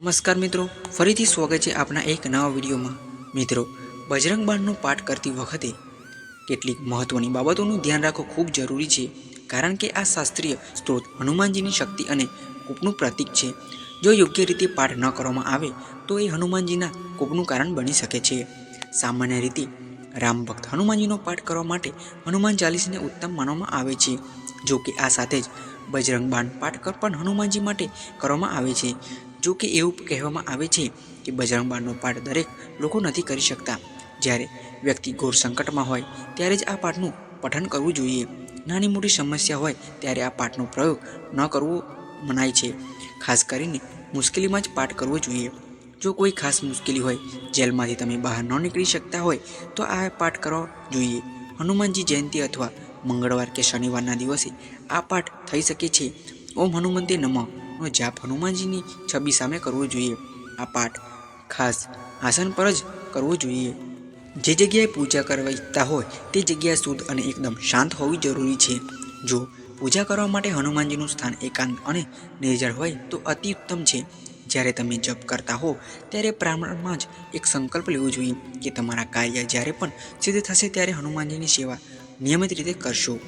નમસ્કાર મિત્રો, ફરીથી સ્વાગત છે આપણા એક નવા વિડીયોમાં. મિત્રો, બજરંગ બાણનો પાઠ કરતી વખતે કેટલીક મહત્વની બાબતોનું ધ્યાન રાખવું ખૂબ જરૂરી છે, કારણ કે આ શાસ્ત્રીય સ્ત્રોત હનુમાનજીની શક્તિ અને કૂપનું પ્રતીક છે. જો યોગ્ય રીતે પાઠ ન કરવામાં આવે, તો એ હનુમાનજીના કૂપનું કારણ બની શકે છે. સામાન્ય રીતે, રામ ભક્ત હનુમાનજીનો પાઠ કરવા માટે હનુમાન ચાલીસને ઉત્તમ માનવામાં આવે છે. જો કે આ સાથે જ બજરંગ બાણ પાઠ પણ હનુમાનજી માટે કરવામાં આવે છે. જો કે એવું કહેવામાં આવે છે કે બજરંગ બાણનો પાઠ દરેક લોકો નથી કરી શકતા. જ્યારે વ્યક્તિ ઘોર સંકટમાં હોય, ત્યારે જ આ પાઠનું પઠન કરવું જોઈએ. નાની મોટી સમસ્યા હોય, ત્યારે આ પાઠનો પ્રયોગ ન કરવો મનાય છે. ખાસ કરીને મુશ્કેલીમાં જ પાઠ કરવો જોઈએ. જો કોઈ ખાસ મુશ્કેલી હોય, જેલમાંથી તમે બહાર ન નીકળી શકતા હોય, તો આ પાઠ કરવો જોઈએ. હનુમાનજી જયંતિ અથવા મંગળવાર કે શનિવારના દિવસે આ પાઠ થઈ શકે છે. ઓમ હનુમંતે નમઃ. નો જાપ હનુમાનજીની છબી સામે કરવો જોઈએ. આ પાઠ ખાસ આસન પર જ કરવો જોઈએ. જે જગ્યાએ પૂજા કરવા ઈચ્છતા હોય તે જગ્યા શુદ્ધ અને એકદમ શાંત હોવી જરૂરી છે. જો પૂજા કરવા માટે હનુમાનજીનું સ્થાન એકાંત અને નિર્જળ હોય તો અતિ ઉત્તમ છે. જ્યારે તમે જપ કરતા હો ત્યારે પ્રારંભમાં જ એક સંકલ્પ લેવો જોઈએ કે તમારા કાર્ય જ્યારે પણ સિદ્ધ થશે ત્યારે હનુમાનજીની સેવા નિયમિત રીતે કરશો.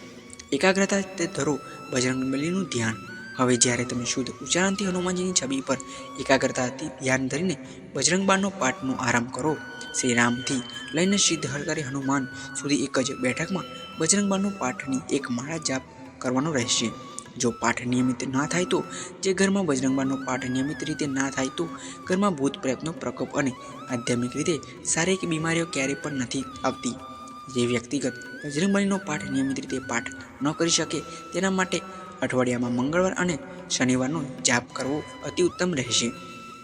એકાગ્રતા ધરો. બજરંગબલીનું ધ્યાન હવે જ્યારે તમે શુદ્ધ ઉચ્ચારણથી હનુમાનજીની છબી પર એકાગ્રતાથી ધ્યાન ધરીને બજરંગબાણનો પાઠનો આરંભ કરો શ્રી રામથી લઈને સિદ્ધ હરકારી હનુમાન સુધી એક જ બેઠકમાં બજરંગબાણનો પાઠની એક માળા જાપ કરવાનો રહેશે. જો પાઠ નિયમિત ના થાય તો, જે ઘરમાં બજરંગબાણનો પાઠ નિયમિત રીતે ના થાય તો ઘરમાં ભૂત પ્રયત્નો પ્રકોપ અને આધ્યાત્મિક રીતે શારીરિક બીમારીઓ ક્યારેય પણ નથી આવતી. જે વ્યક્તિગત બજરંગબલીનો પાઠ નિયમિત રીતે પાઠ ન કરી શકે તેના માટે અઠવાડિયામાં મંગળવાર અને શનિવારનો જાપ કરવો અતિ ઉત્તમ રહેશે.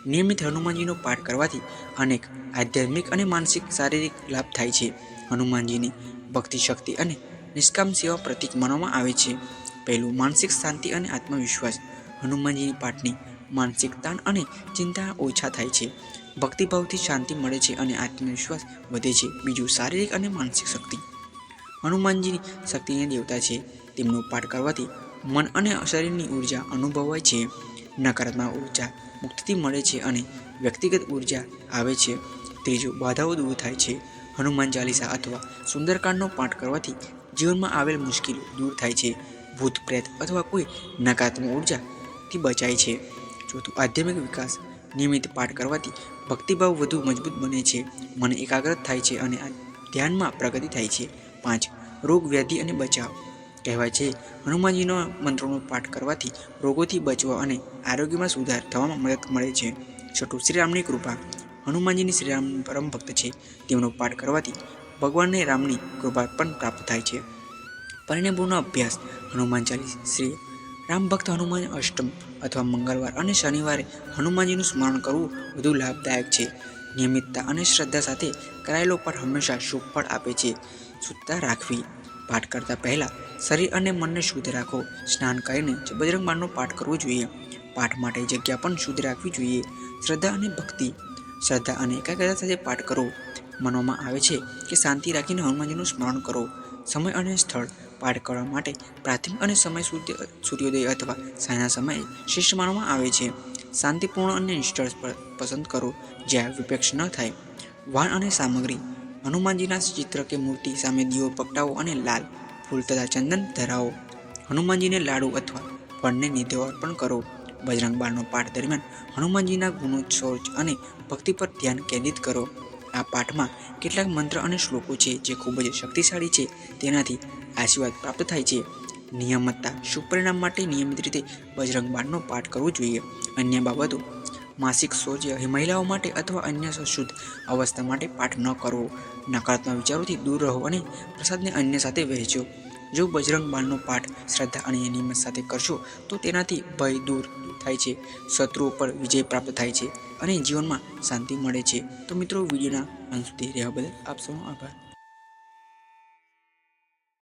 નિયમિત હનુમાનજીનો પાઠ કરવાથી અનેક આધ્યાત્મિક અને માનસિક શારીરિક લાભ થાય છે. હનુમાનજીની ભક્તિ શક્તિ અને નિષ્કામ સેવા પ્રતીક માનવામાં આવે છે. પહેલું, માનસિક શાંતિ અને આત્મવિશ્વાસ. હનુમાનજીની પાઠની માનસિક તાણ અને ચિંતા ઓછા થાય છે. ભક્તિભાવથી શાંતિ મળે છે અને આત્મવિશ્વાસ વધે છે. બીજું, શારીરિક અને માનસિક શક્તિ. હનુમાનજીની શક્તિની દેવતા છે. તેમનો પાઠ કરવાથી મન અને શરીરની ઊર્જા અનુભવાય છે. નકારાત્મક ઊર્જા મુક્તિથી મળે છે અને વ્યક્તિગત ઊર્જા આવે છે. ત્રીજું બાધાઓ દૂર થાય છે. હનુમાન ચાલીસા અથવા સુંદરકાંડનો પાઠ કરવાથી જીવનમાં આવેલ મુશ્કેલીઓ દૂર થાય છે. ભૂત, પ્રેત અથવા કોઈ નકારાત્મક ઉર્જાથી બચાય છે. ચોથું, આધ્યાત્મિક વિકાસ નિયમિત પાઠ કરવાથી ભક્તિભાવ વધુ મજબૂત બને છે. મન એકાગ્રત થાય છે અને ધ્યાનમાં પ્રગતિ થાય છે. પાંચ રોગ વ્યાધિ અને બચાવ કહેવાય છે. હનુમાનજીનો મંત્રોનો પાઠ કરવાથી રોગોથી બચવા અને આરોગ્યમાં સુધાર થવામાં મદદ મળે છે. છઠ્ઠું, શ્રીરામની કૃપા. હનુમાનજીની શ્રીરામ પરમ ભક્ત છે. તેમનો પાઠ કરવાથી ભગવાનને રામની કૃપા પણ પ્રાપ્ત થાય છે. પરિણામોનો અભ્યાસ. હનુમાન ચાલીસ, શ્રી રામ ભક્ત હનુમાન અષ્ટમ અથવા મંગળવાર અને શનિવારે હનુમાનજીનું સ્મરણ કરવું વધુ લાભદાયક છે. નિયમિતતા અને શ્રદ્ધા સાથે કરાયેલો પાઠ હંમેશા શુભ ફળ આપે છે. શુદ્ધતા રાખવી. પાઠ કરતાં પહેલાં શરીર અને મનને શુદ્ધ રાખો. સ્નાન કરીને જ બજરંગ બાણનો પાઠ કરવો જોઈએ. પાઠ માટે જગ્યા પણ શુદ્ધ રાખવી જોઈએ. શ્રદ્ધા અને ભક્તિ. શ્રદ્ધા અને એકાગ્રતા સાથે પાઠ કરો. માનવામાં આવે છે કે શાંતિ રાખીને હનુમાનજીનું સ્મરણ કરો. સમય અને સ્થળ પાઠ કરવા માટે પ્રાથમિક અને સમય સૂર્ય સૂર્યોદય અથવા સાંજના સમયે શ્રેષ્ઠ માનવામાં આવે છે. શાંતિપૂર્ણ અને નિષ્ઠળ પસંદ કરો. જ્યાં વિપક્ષ ન થાય. વાન અને સામગ્રી. હનુમાનજીના ચિત્ર કે મૂર્તિ સામે દીવો પકડાવો અને લાલ ફૂલ તથા ચંદન ધરાવો. હનુમાનજીને લાડુ અથવા ફળને નિધો અર્પણ કરો. બજરંગ બાળનો પાઠ દરમિયાન હનુમાનજીના ગુણો શૌચ અને ભક્તિ પર ધ્યાન કેન્દ્રિત કરો. આ પાઠમાં કેટલાક મંત્ર અને શ્લોકો છે જે ખૂબ જ શક્તિશાળી છે. તેનાથી આશીર્વાદ પ્રાપ્ત થાય છે. નિયમિતતા સુપરિણામ માટે નિયમિત રીતે બજરંગ બાણનો પાઠ કરવો જોઈએ. અન્ય બાબતો માસિક શૌચ મહિલાઓ માટે અથવા અન્ય શુદ્ધ અવસ્થા માટે પાઠ ન કરવો. નકારાત્મક વિચારોથી દૂર રહો અને પ્રસાદને અન્ય સાથે વહેંચો. જો બજરંગ બાણનો પાઠ શ્રદ્ધા અને નિયમિત સાથે કરશો, તો તેનાથી ભય દૂર થાય છે શત્રુઓ પર વિજય પ્રાપ્ત થાય છે અને જીવનમાં શાંતિ મળે છે. તો મિત્રો, વિડીયોના અંત સુધી રહેવા બદલ આપ સૌનો આભાર.